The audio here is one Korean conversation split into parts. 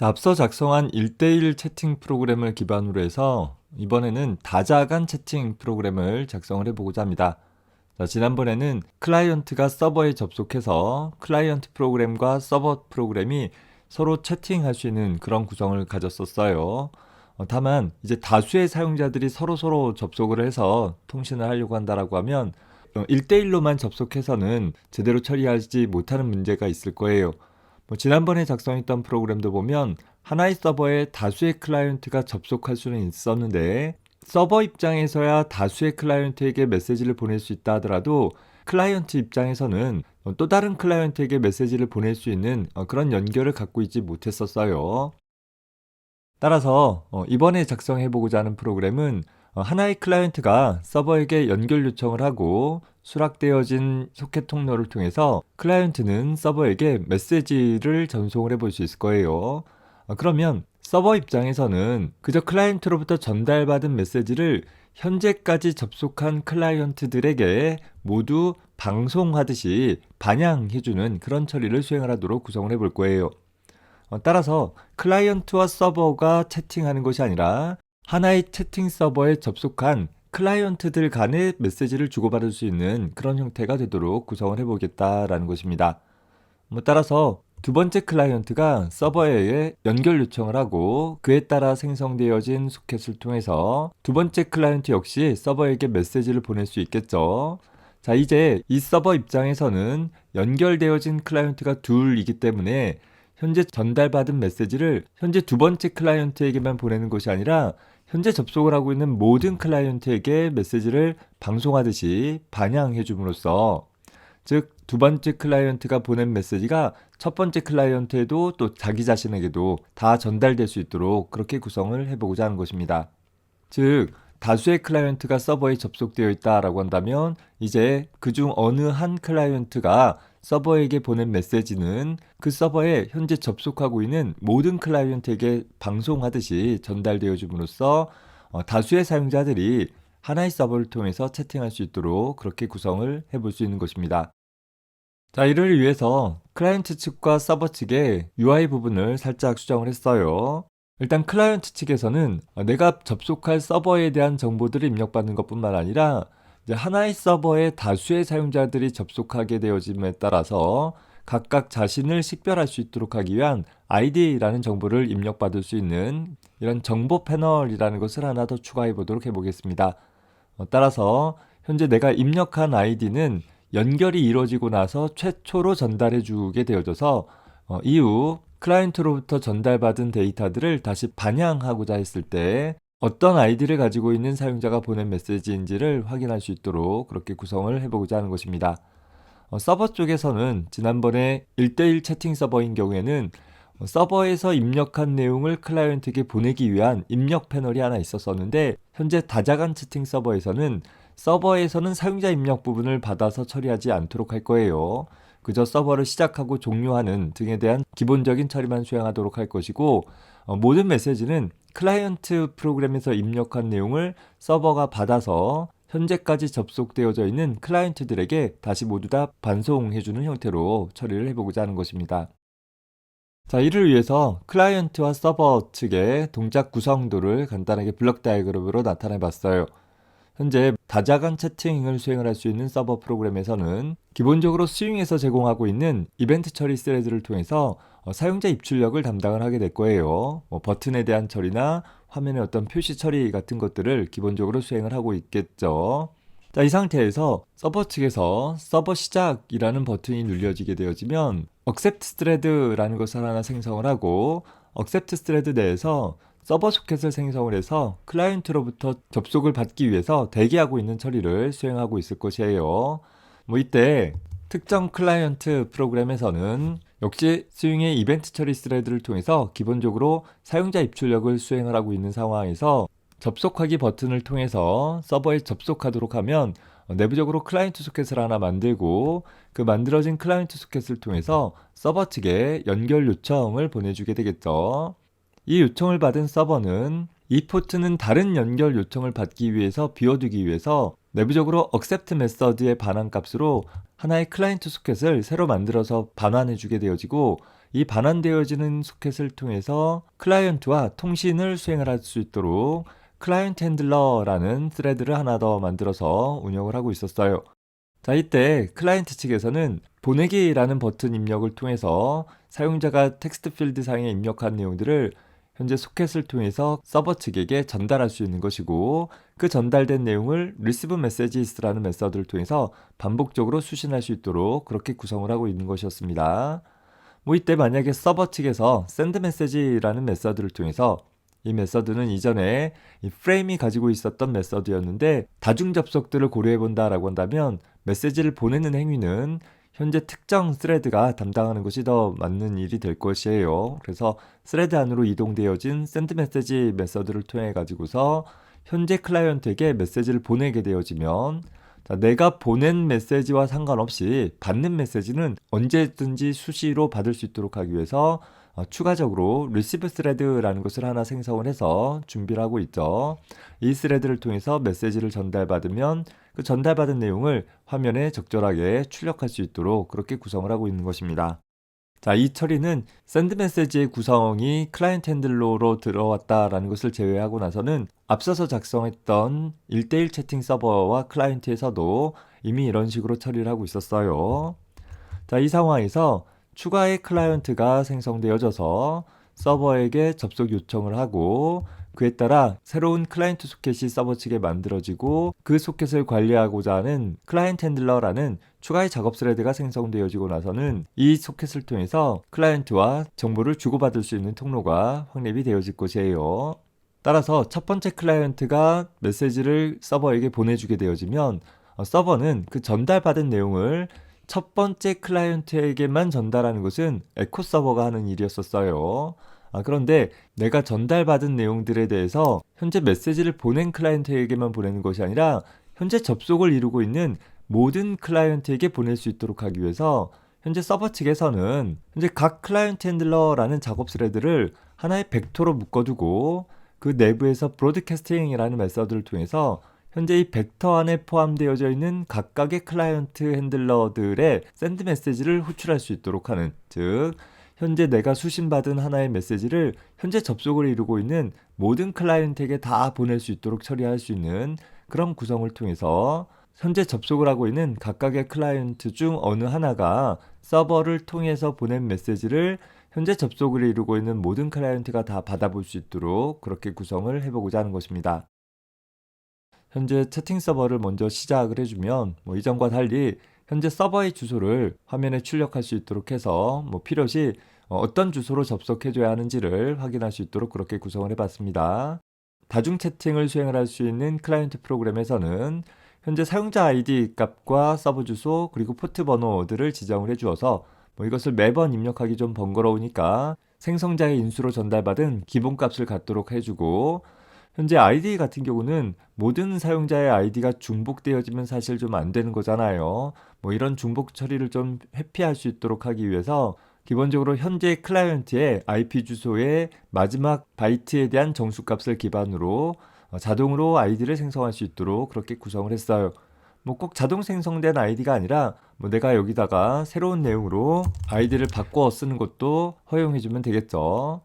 자, 앞서 작성한 1대1 채팅 프로그램을 기반으로 해서 이번에는 다자간 채팅 프로그램을 작성을 해보고자 합니다. 자, 지난번에는 클라이언트가 서버에 접속해서 클라이언트 프로그램과 서버 프로그램이 서로 채팅할 수 있는 그런 구성을 가졌었어요. 어, 다만 이제 다수의 사용자들이 서로서로 접속을 해서 통신을 하려고 한다라고 하면 어, 1대1로만 접속해서는 제대로 처리하지 못하는 문제가 있을 거예요. 뭐 지난번에 작성했던 프로그램도 보면 하나의 서버에 다수의 클라이언트가 접속할 수는 있었는데 서버 입장에서야 다수의 클라이언트에게 메시지를 보낼 수 있다 하더라도 클라이언트 입장에서는 어, 또 다른 클라이언트에게 메시지를 보낼 수 있는 어, 그런 연결을 갖고 있지 못했었어요. 따라서 어, 이번에 작성해보고자 하는 프로그램은 어, 하나의 클라이언트가 서버에게 연결 요청을 하고 수락되어진 소켓 통로를 통해서 클라이언트는 서버에게 메시지를 전송을 해볼 수 있을 거예요. 어, 그러면 서버 입장에서는 그저 클라이언트로부터 전달받은 메시지를 현재까지 접속한 클라이언트들에게 모두 방송하듯이 반영해주는 그런 처리를 수행을 하도록 구성을 해볼 거예요. 어, 따라서 클라이언트와 서버가 채팅하는 것이 아니라 하나의 채팅 서버에 접속한 클라이언트들 간의 메시지를 주고받을 수 있는 그런 형태가 되도록 구성을 해보겠다라는 것입니다. 뭐 따라서 두 번째 클라이언트가 서버에 연결 요청을 하고 그에 따라 생성되어진 소켓을 통해서 두 번째 클라이언트 역시 서버에게 메시지를 보낼 수 있겠죠. 자, 이제 이 서버 입장에서는 연결되어진 클라이언트가 둘이기 때문에 현재 전달받은 메시지를 현재 두 번째 클라이언트에게만 보내는 것이 아니라 현재 접속을 하고 있는 모든 클라이언트에게 메시지를 방송하듯이 반영해 줌으로써 즉 두 번째 클라이언트가 보낸 메시지가 첫 번째 클라이언트에도 또 자기 자신에게도 다 전달될 수 있도록 그렇게 구성을 해보고자 하는 것입니다. 즉 다수의 클라이언트가 서버에 접속되어 있다라고 한다면 이제 그중 어느 한 클라이언트가 서버에게 보낸 메시지는 그 서버에 현재 접속하고 있는 모든 클라이언트에게 방송하듯이 전달되어 줌으로써 어, 다수의 사용자들이 하나의 서버를 통해서 채팅할 수 있도록 그렇게 구성을 해볼 수 있는 것입니다. 자, 이를 위해서 클라이언트 측과 서버 측의 UI 부분을 살짝 수정을 했어요. 일단 클라이언트 측에서는 내가 접속할 서버에 대한 정보들을 입력받는 것뿐만 아니라 하나의 서버에 다수의 사용자들이 접속하게 되어짐에 따라서 각각 자신을 식별할 수 있도록 하기 위한 ID라는 정보를 입력받을 수 있는 이런 정보 패널이라는 것을 하나 더 추가해 보도록 해 보겠습니다. 어, 따라서 현재 내가 입력한 아이디는 연결이 이루어지고 나서 최초로 전달해 주게 되어져서 어, 이후 클라이언트로부터 전달받은 데이터들을 다시 반영하고자 했을 때 어떤 아이디를 가지고 있는 사용자가 보낸 메시지인지를 확인할 수 있도록 그렇게 구성을 해보고자 하는 것입니다. 어, 서버 쪽에서는 지난번에 1대1 채팅 서버인 경우에는 어, 서버에서 입력한 내용을 클라이언트에게 보내기 위한 입력 패널이 하나 있었었는데 현재 다자간 채팅 서버에서는 서버에서는 사용자 입력 부분을 받아서 처리하지 않도록 할 거예요. 그저 서버를 시작하고 종료하는 등에 대한 기본적인 처리만 수행하도록 할 것이고 어, 모든 메시지는 클라이언트 프로그램에서 입력한 내용을 서버가 받아서 현재까지 접속되어져 있는 클라이언트들에게 다시 모두 다 반송해주는 형태로 처리를 해보고자 하는 것입니다. 자, 이를 위해서 클라이언트와 서버 측의 동작 구성도를 간단하게 블럭 다이그램으로 나타내 봤어요. 현재 다자간 채팅을 수행을 할 수 있는 서버 프로그램에서는 기본적으로 스윙에서 제공하고 있는 이벤트 처리 스레드를 통해서 어, 사용자 입출력을 담당을 하게 될 거예요. 뭐 버튼에 대한 처리나 화면의 어떤 표시 처리 같은 것들을 기본적으로 수행을 하고 있겠죠. 자, 이 상태에서 서버 측에서 서버 시작이라는 버튼이 눌려지게 되어지면 accept thread라는 것을 하나 생성을 하고 accept thread 내에서 서버 소켓을 생성을 해서 클라이언트로부터 접속을 받기 위해서 대기하고 있는 처리를 수행하고 있을 것이에요. 뭐 이때 특정 클라이언트 프로그램에서는 역시 스윙의 이벤트 처리 스레드를 통해서 기본적으로 사용자 입출력을 수행을 하고 있는 상황에서 접속하기 버튼을 통해서 서버에 접속하도록 하면 내부적으로 클라이언트 소켓을 하나 만들고 그 만들어진 클라이언트 소켓을 통해서 서버 측에 연결 요청을 보내주게 되겠죠. 이 요청을 받은 서버는 이 포트는 다른 연결 요청을 받기 위해서 비워두기 위해서 내부적으로 accept 메서드의 반환 값으로 하나의 클라이언트 소켓을 새로 만들어서 반환해 주게 되어지고 이 반환되어지는 소켓을 통해서 클라이언트와 통신을 수행을 할 수 있도록 클라이언트 핸들러라는 스레드를 하나 더 만들어서 운영을 하고 있었어요. 자, 이때 클라이언트 측에서는 보내기라는 버튼 입력을 통해서 사용자가 텍스트 필드 상에 입력한 내용들을 현재 소켓을 통해서 서버 측에게 전달할 수 있는 것이고 그 전달된 내용을 receive messages라는 메서드를 통해서 반복적으로 수신할 수 있도록 그렇게 구성을 하고 있는 것이었습니다. 뭐 이때 만약에 서버 측에서 send message라는 메서드를 통해서 이 메서드는 이전에 이 프레임이 가지고 있었던 메서드였는데 다중 접속들을 고려해 본다라고 한다면 메시지를 보내는 행위는 현재 특정 스레드가 담당하는 것이 더 맞는 일이 될 것이에요. 그래서 스레드 안으로 이동되어진 send message 메서드를 통해 가지고서 현재 클라이언트에게 메시지를 보내게 되어지면 자, 내가 보낸 메시지와 상관없이 받는 메시지는 언제든지 수시로 받을 수 있도록 하기 위해서 어, 추가적으로 receive thread라는 것을 하나 생성을 해서 준비를 하고 있죠. 이 스레드를 통해서 메시지를 전달받으면 그 전달받은 내용을 화면에 적절하게 출력할 수 있도록 그렇게 구성을 하고 있는 것입니다. 자, 이 처리는 샌드 메시지의 구성이 클라이언트 핸들러로 들어왔다라는 것을 제외하고 나서는 앞서서 작성했던 1대1 채팅 서버와 클라이언트에서도 이미 이런 식으로 처리를 하고 있었어요. 자, 이 상황에서 추가의 클라이언트가 생성되어져서 서버에게 접속 요청을 하고 그에 따라 새로운 클라이언트 소켓이 서버 측에 만들어지고 그 소켓을 관리하고자 하는 클라이언트 핸들러라는 추가의 작업 스레드가 생성되어지고 나서는 이 소켓을 통해서 클라이언트와 정보를 주고받을 수 있는 통로가 확립이 되어질 것이에요. 따라서 첫 번째 클라이언트가 메시지를 서버에게 보내주게 되어지면 어, 서버는 그 전달받은 내용을 첫 번째 클라이언트에게만 전달하는 것은 에코 서버가 하는 일이었었어요. 아, 그런데 내가 전달받은 내용들에 대해서 현재 메시지를 보낸 클라이언트에게만 보내는 것이 아니라 현재 접속을 이루고 있는 모든 클라이언트에게 보낼 수 있도록 하기 위해서 현재 서버 측에서는 현재 각 클라이언트 핸들러라는 작업 스레드를 하나의 벡터로 묶어두고 그 내부에서 브로드캐스팅이라는 메서드를 통해서 현재 이 벡터 안에 포함되어져 있는 각각의 클라이언트 핸들러들의 샌드 메시지를 호출할 수 있도록 하는 즉 현재 내가 수신받은 하나의 메시지를 현재 접속을 이루고 있는 모든 클라이언트에게 다 보낼 수 있도록 처리할 수 있는 그런 구성을 통해서 현재 접속을 하고 있는 각각의 클라이언트 중 어느 하나가 서버를 통해서 보낸 메시지를 현재 접속을 이루고 있는 모든 클라이언트가 다 받아볼 수 있도록 그렇게 구성을 해보고자 하는 것입니다. 현재 채팅 서버를 먼저 시작을 해주면 뭐 이전과 달리 현재 서버의 주소를 화면에 출력할 수 있도록 해서 뭐 필요시 어, 어떤 주소로 접속해줘야 하는지를 확인할 수 있도록 그렇게 구성을 해봤습니다. 다중 채팅을 수행을 할 수 있는 클라이언트 프로그램에서는 현재 사용자 아이디 값과 서버 주소 그리고 포트 번호들을 지정을 해주어서 뭐 이것을 매번 입력하기 좀 번거로우니까 생성자의 인수로 전달받은 기본 값을 갖도록 해주고 현재 아이디 같은 경우는 모든 사용자의 아이디가 중복되어지면 사실 좀 안 되는 거잖아요. 뭐 이런 중복 처리를 좀 회피할 수 있도록 하기 위해서 기본적으로 현재 클라이언트의 IP 주소의 마지막 바이트에 대한 정수값을 기반으로 어, 자동으로 아이디를 생성할 수 있도록 그렇게 구성을 했어요. 뭐 꼭 자동 생성된 아이디가 아니라 뭐 내가 여기다가 새로운 내용으로 아이디를 바꿔 쓰는 것도 허용해주면 되겠죠.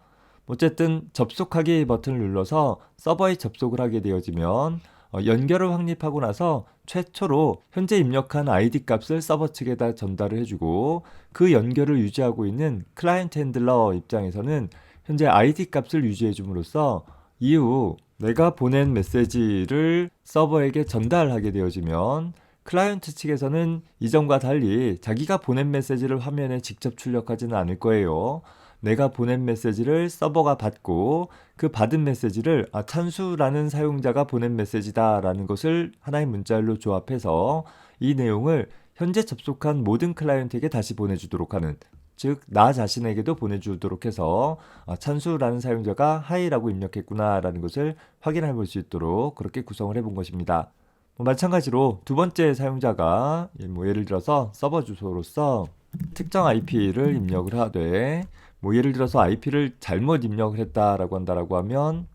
어쨌든 접속하기 버튼을 눌러서 서버에 접속을 하게 되어지면 어, 연결을 확립하고 나서 최초로 현재 입력한 아이디 값을 서버 측에다 전달을 해주고 그 연결을 유지하고 있는 클라이언트 핸들러 입장에서는 현재 아이디 값을 유지해 줌으로써 이후 내가 보낸 메시지를 서버에게 전달하게 되어지면 클라이언트 측에서는 이전과 달리 자기가 보낸 메시지를 화면에 직접 출력하지는 않을 거예요. 내가 보낸 메시지를 서버가 받고 그 받은 메시지를 아, 찬수라는 사용자가 보낸 메시지다라는 것을 하나의 문자열로 조합해서 이 내용을 현재 접속한 모든 클라이언트에게 다시 보내주도록 하는 즉 나 자신에게도 보내주도록 해서 아, 찬수라는 사용자가 하이라고 입력했구나라는 것을 확인해 볼 수 있도록 그렇게 구성을 해본 것입니다. 뭐 마찬가지로 두 번째 사용자가 예, 뭐 예를 들어서 서버 주소로서 특정 IP를 입력을 하되 뭐 예를 들어서 IP를 잘못 입력을 했다라고 한다라고 하면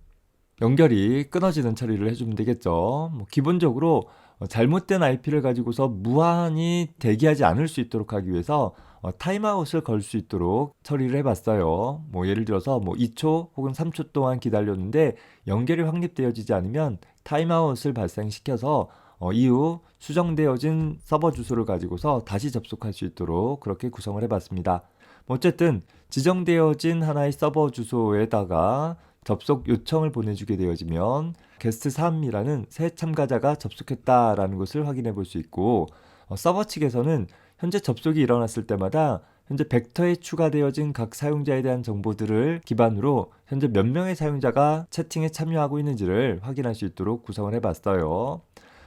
연결이 끊어지는 처리를 해주면 되겠죠. 뭐 기본적으로 어, 잘못된 IP를 가지고서 무한히 대기하지 않을 수 있도록 하기 위해서 어, 타임아웃을 걸 수 있도록 처리를 해봤어요. 뭐 예를 들어서 뭐 2초 혹은 3초 동안 기다렸는데 연결이 확립되어지지 않으면 타임아웃을 발생시켜서 어, 이후 수정되어진 서버 주소를 가지고서 다시 접속할 수 있도록 그렇게 구성을 해봤습니다. 뭐 어쨌든 지정되어진 하나의 서버 주소에다가 접속 요청을 보내주게 되어지면 게스트 3이라는 새 참가자가 접속했다라는 것을 확인해 볼 수 있고 어, 서버 측에서는 현재 접속이 일어났을 때마다 현재 벡터에 추가되어진 각 사용자에 대한 정보들을 기반으로 현재 몇 명의 사용자가 채팅에 참여하고 있는지를 확인할 수 있도록 구성을 해봤어요.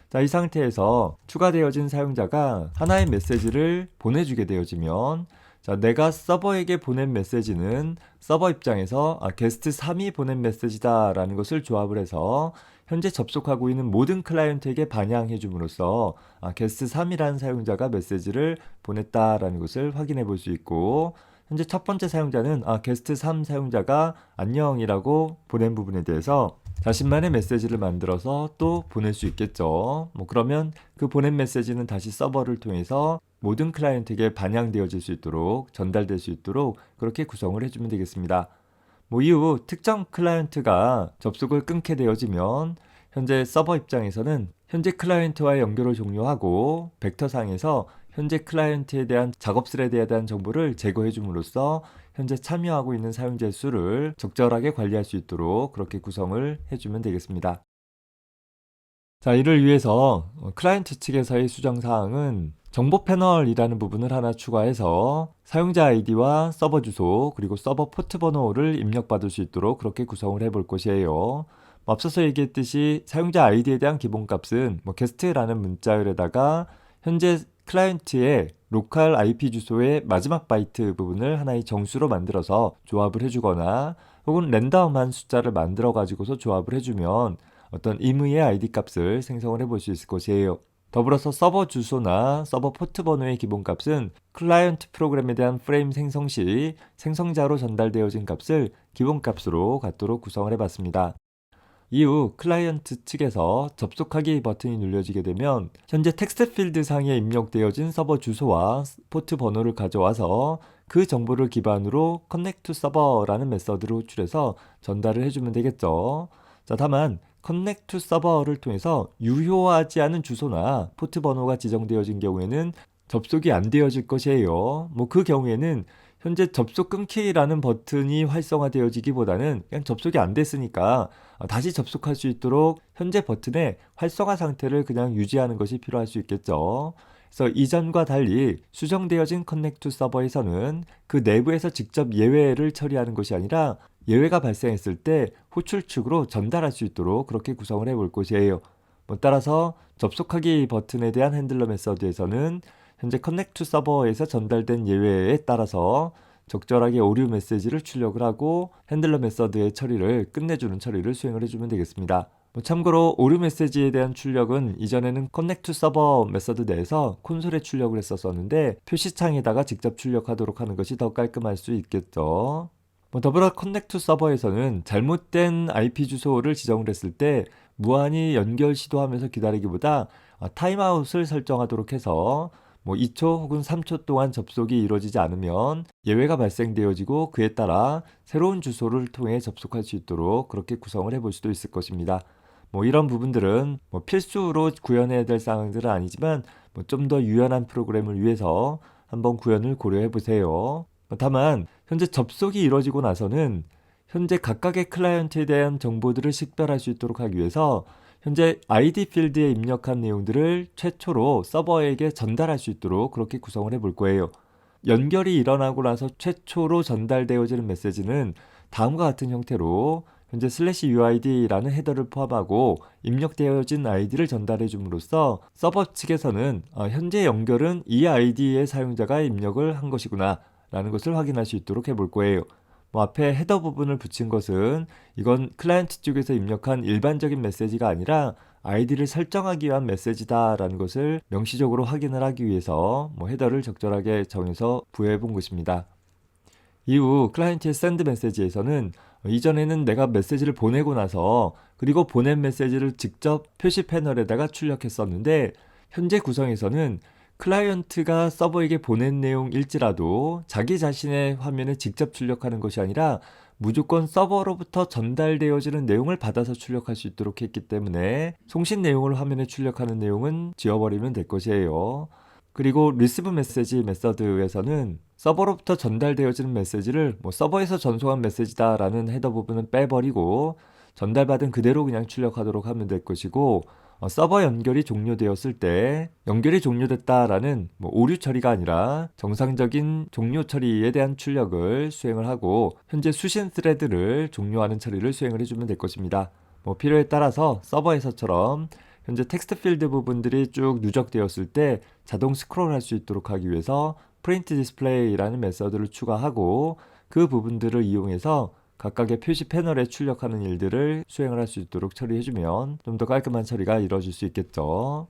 자, 이 상태에서 추가되어진 사용자가 하나의 메시지를 보내주게 되어지면 자, 내가 서버에게 보낸 메시지는 서버 입장에서 아, 게스트 3이 보낸 메시지다라는 것을 조합을 해서 현재 접속하고 있는 모든 클라이언트에게 반영해 줌으로써 아, 게스트 3이라는 사용자가 메시지를 보냈다라는 것을 확인해 볼 수 있고 현재 첫 번째 사용자는 아, 게스트 3 사용자가 안녕이라고 보낸 부분에 대해서 자신만의 메시지를 만들어서 또 보낼 수 있겠죠. 뭐 그러면 그 보낸 메시지는 다시 서버를 통해서 모든 클라이언트에게 반영되어질 수 있도록 전달될 수 있도록 그렇게 구성을 해주면 되겠습니다. 뭐 이후 특정 클라이언트가 접속을 끊게 되어지면 현재 서버 입장에서는 현재 클라이언트와의 연결을 종료하고 벡터상에서 현재 클라이언트에 대한 작업슬에 대한 정보를 제거해 줌으로써 현재 참여하고 있는 사용자 수를 적절하게 관리할 수 있도록 그렇게 구성을 해주면 되겠습니다. 자, 이를 위해서 어, 클라이언트 측에서의 수정 사항은 정보 패널이라는 부분을 하나 추가해서 사용자 아이디와 서버 주소 그리고 서버 포트 번호를 입력받을 수 있도록 그렇게 구성을 해볼 것이에요. 뭐 앞서서 얘기했듯이 사용자 아이디에 대한 기본값은 뭐 게스트라는 문자열에다가 현재 클라이언트의 로컬 IP 주소의 마지막 바이트 부분을 하나의 정수로 만들어서 조합을 해주거나 혹은 랜덤한 숫자를 만들어 가지고서 조합을 해주면 어떤 임의의 ID 값을 생성을 해볼 수 있을 것이에요. 더불어서 서버 주소나 서버 포트 번호의 기본 값은 클라이언트 프로그램에 대한 프레임 생성 시 생성자로 전달되어진 값을 기본 값으로 갖도록 구성을 해봤습니다. 이후 클라이언트 측에서 접속하기 버튼이 눌려지게 되면 현재 텍스트 필드 상에 입력되어진 서버 주소와 포트 번호를 가져와서 그 정보를 기반으로 to server라는 메서드를 호출해서 전달을 해주면 되겠죠. 자, 다만 커넥 투 서버를 통해서 유효하지 않은 주소나 포트 번호가 지정되어진 경우에는 접속이 안 되어질 것이에요. 뭐 그 경우에는 현재 접속 끊기라는 버튼이 활성화되어지기보다는 그냥 접속이 안 됐으니까 다시 접속할 수 있도록 현재 버튼의 활성화 상태를 그냥 유지하는 것이 필요할 수 있겠죠. 그래서 이전과 달리 수정되어진 커넥트 서버에서는 그 내부에서 직접 예외를 처리하는 것이 아니라 예외가 발생했을 때 호출 측으로 전달할 수 있도록 그렇게 구성을 해볼 것이에요. 뭐 따라서 접속하기 버튼에 대한 핸들러 메서드에서는 현재 커넥트 서버에서 전달된 예외에 따라서 적절하게 오류 메시지를 출력을 하고 핸들러 메서드의 처리를 끝내주는 처리를 수행을 해주면 되겠습니다. 뭐 참고로 오류 메시지에 대한 출력은 이전에는 커넥트 서버 메서드 내에서 콘솔에 출력을 했었었는데 표시창에다가 직접 출력하도록 하는 것이 더 깔끔할 수 있겠죠. 뭐 더불어 커넥트 서버에서는 잘못된 IP 주소를 지정을 했을 때 무한히 연결 시도하면서 기다리기보다 어, 타임아웃을 설정하도록 해서 뭐 2초 혹은 3초 동안 접속이 이루어지지 않으면 예외가 발생되어지고 그에 따라 새로운 주소를 통해 접속할 수 있도록 그렇게 구성을 해볼 수도 있을 것입니다. 뭐 이런 부분들은 뭐 필수로 구현해야 될 사항들은 아니지만 뭐 좀 더 유연한 프로그램을 위해서 한번 구현을 고려해 보세요. 다만 현재 접속이 이루어지고 나서는 현재 각각의 클라이언트에 대한 정보들을 식별할 수 있도록 하기 위해서 현재 ID 필드에 입력한 내용들을 최초로 서버에게 전달할 수 있도록 그렇게 구성을 해 볼 거예요. 연결이 일어나고 나서 최초로 전달되어지는 메시지는 다음과 같은 형태로 현재 슬래시 UID라는 헤더를 포함하고 입력되어진 아이디를 전달해 줌으로써 서버 측에서는 어, 현재 연결은 이 아이디의 사용자가 입력을 한 것이구나 라는 것을 확인할 수 있도록 해볼 거예요. 뭐 앞에 헤더 부분을 붙인 것은 이건 클라이언트 쪽에서 입력한 일반적인 메시지가 아니라 아이디를 설정하기 위한 메시지다라는 것을 명시적으로 확인을 하기 위해서 뭐 헤더를 적절하게 정해서 부여해 본 것입니다. 이후 클라이언트의 샌드 메시지에서는 이전에는 내가 메시지를 보내고 나서 그리고 보낸 메시지를 직접 표시 패널에다가 출력했었는데 현재 구성에서는 클라이언트가 서버에게 보낸 내용일지라도 자기 자신의 화면에 직접 출력하는 것이 아니라 무조건 서버로부터 전달되어지는 내용을 받아서 출력할 수 있도록 했기 때문에 송신 내용을 화면에 출력하는 내용은 지워버리면 될 것이에요. 그리고 리시브 메시지 메서드에서는 서버로부터 전달되어지는 메시지를 뭐 서버에서 전송한 메시지다라는 헤더 부분은 빼버리고 전달받은 그대로 그냥 출력하도록 하면 될 것이고 어, 서버 연결이 종료되었을 때 연결이 종료됐다라는 뭐 오류 처리가 아니라 정상적인 종료 처리에 대한 출력을 수행을 하고 현재 수신 스레드를 종료하는 처리를 수행을 해주면 될 것입니다. 뭐 필요에 따라서 서버에서처럼 현재 텍스트 필드 부분들이 쭉 누적되었을 때 자동 스크롤할 수 있도록 하기 위해서 프린트 디스플레이라는 메서드를 추가하고 그 부분들을 이용해서 각각의 표시 패널에 출력하는 일들을 수행을 할 수 있도록 처리해주면 좀 더 깔끔한 처리가 이루어질 수 있겠죠.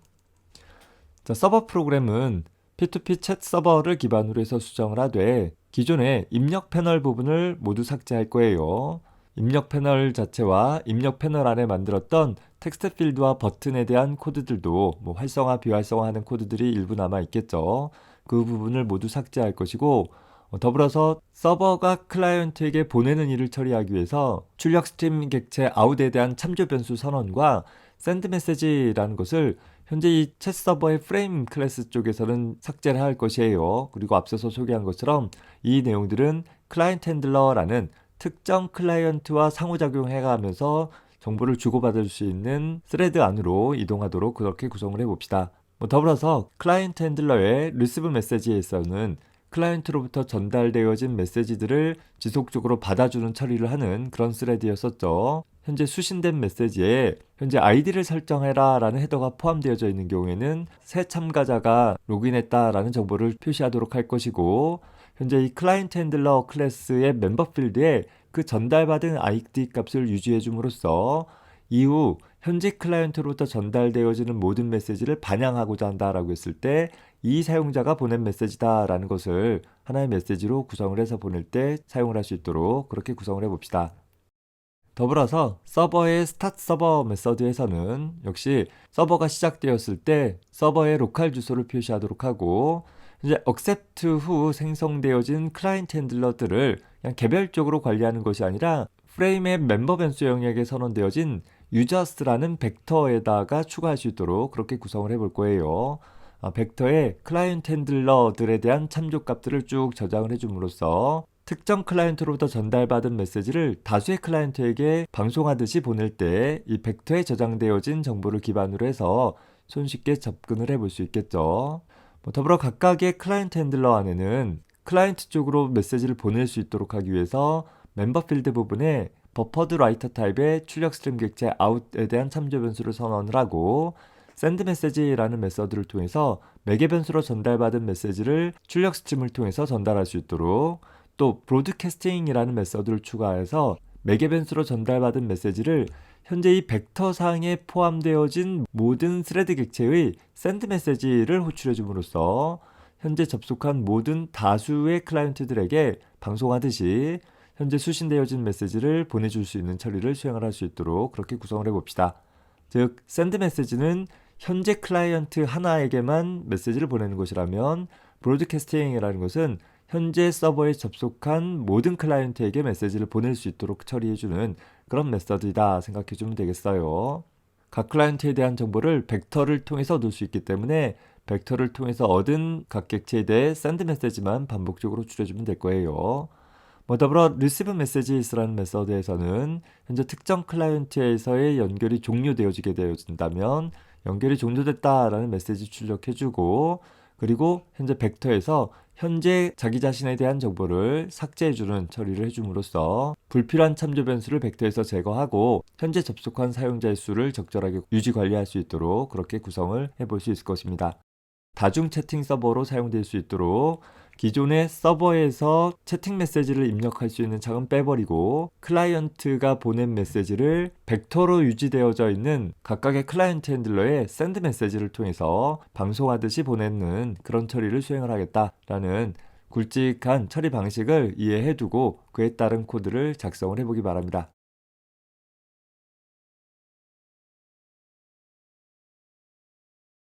자, 서버 프로그램은 P2P 챗 서버를 기반으로 해서 수정을 하되 기존의 입력 패널 부분을 모두 삭제할 거예요. 입력 패널 자체와 입력 패널 안에 만들었던 텍스트 필드와 버튼에 대한 코드들도 뭐 활성화, 비활성화하는 코드들이 일부 남아 있겠죠. 그 부분을 모두 삭제할 것이고 어, 더불어서 서버가 클라이언트에게 보내는 일을 처리하기 위해서 출력 스트림 객체 아웃에 대한 참조 변수 선언과 샌드 메시지라는 것을 현재 이 챗 서버의 프레임 클래스 쪽에서는 삭제를 할 것이에요. 그리고 앞서서 소개한 것처럼 이 내용들은 클라이언트 핸들러라는 특정 클라이언트와 상호작용해가면서 정보를 주고받을 수 있는 스레드 안으로 이동하도록 그렇게 구성을 해봅시다. 뭐 더불어서 클라이언트 핸들러의 리시브 메시지에서는 클라이언트로부터 전달되어진 메시지들을 지속적으로 받아주는 처리를 하는 그런 스레드였었죠. 현재 수신된 메시지에 현재 아이디를 설정해라 라는 헤더가 포함되어져 있는 경우에는 새 참가자가 로그인했다 라는 정보를 표시하도록 할 것이고 현재 이 클라이언트 핸들러 클래스의 멤버 필드에 그 전달받은 아이디 값을 유지해 줌으로써 이후 현재 클라이언트로부터 전달되어지는 모든 메시지를 반영하고자 한다라고 했을 때 이 사용자가 보낸 메시지다라는 것을 하나의 메시지로 구성을 해서 보낼 때 사용을 할 수 있도록 그렇게 구성을 해 봅시다. 더불어서 서버의 스타트 서버 메서드에서는 역시 서버가 시작되었을 때 서버의 로컬 주소를 표시하도록 하고 이제 accept 후 생성되어진 클라이언트 핸들러들을 그냥 개별적으로 관리하는 것이 아니라 프레임의 멤버 변수 영역에 선언되어진 users라는 벡터에다가 추가할 수 있도록 그렇게 구성을 해볼 거예요. 아, 벡터에 클라이언트 핸들러들에 대한 참조 값들을 쭉 저장을 해줌으로써 특정 클라이언트로부터 전달받은 메시지를 다수의 클라이언트에게 방송하듯이 보낼 때 이 벡터에 저장되어진 정보를 기반으로 해서 손쉽게 접근을 해볼 수 있겠죠. 뭐 더불어 각각의 클라이언트 핸들러 안에는 클라이언트 쪽으로 메시지를 보낼 수 있도록 하기 위해서 멤버 필드 부분에 버퍼드 라이터 타입의 출력 스트림 객체 아웃에 대한 참조 변수를 선언을 하고 샌드 메시지라는 메서드를 통해서 매개 변수로 전달받은 메시지를 출력 스트림을 통해서 전달할 수 있도록 또 브로드캐스팅이라는 메서드를 추가해서 매개 변수로 전달받은 메시지를 현재 이 벡터 상에 포함되어진 모든 스레드 객체의 샌드 메시지를 호출해 줌으로써 현재 접속한 모든 다수의 클라이언트들에게 방송하듯이 현재 수신되어진 메시지를 보내줄 수 있는 처리를 수행을 할 수 있도록 그렇게 구성을 해봅시다. 즉, 샌드 메시지는 현재 클라이언트 하나에게만 메시지를 보내는 것이라면 브로드캐스팅이라는 것은 현재 서버에 접속한 모든 클라이언트에게 메시지를 보낼 수 있도록 처리해주는 그런 메서드이다 생각해주면 되겠어요. 각 클라이언트에 대한 정보를 벡터를 통해서 얻을 수 있기 때문에 벡터를 통해서 얻은 각 객체에 대해 샌드 메시지만 반복적으로 줄여주면 될 거예요. 뭐 더불어 receive messages라는 메서드에서는 현재 특정 클라이언트에서의 연결이 종료되어지게 되어진다면 연결이 종료됐다라는 메시지 출력해주고 그리고 현재 벡터에서 현재 자기 자신에 대한 정보를 삭제해주는 처리를 해줌으로써 불필요한 참조 변수를 벡터에서 제거하고 현재 접속한 사용자의 수를 적절하게 유지 관리할 수 있도록 그렇게 구성을 해볼 수 있을 것입니다. 다중 채팅 서버로 사용될 수 있도록 기존의 서버에서 채팅 메시지를 입력할 수 있는 창은 빼버리고 클라이언트가 보낸 메시지를 벡터로 유지되어져 있는 각각의 클라이언트 핸들러의 샌드 메시지를 통해서 방송하듯이 보내는 그런 처리를 수행을 하겠다라는 굵직한 처리 방식을 이해해 두고 그에 따른 코드를 작성을 해보기 바랍니다.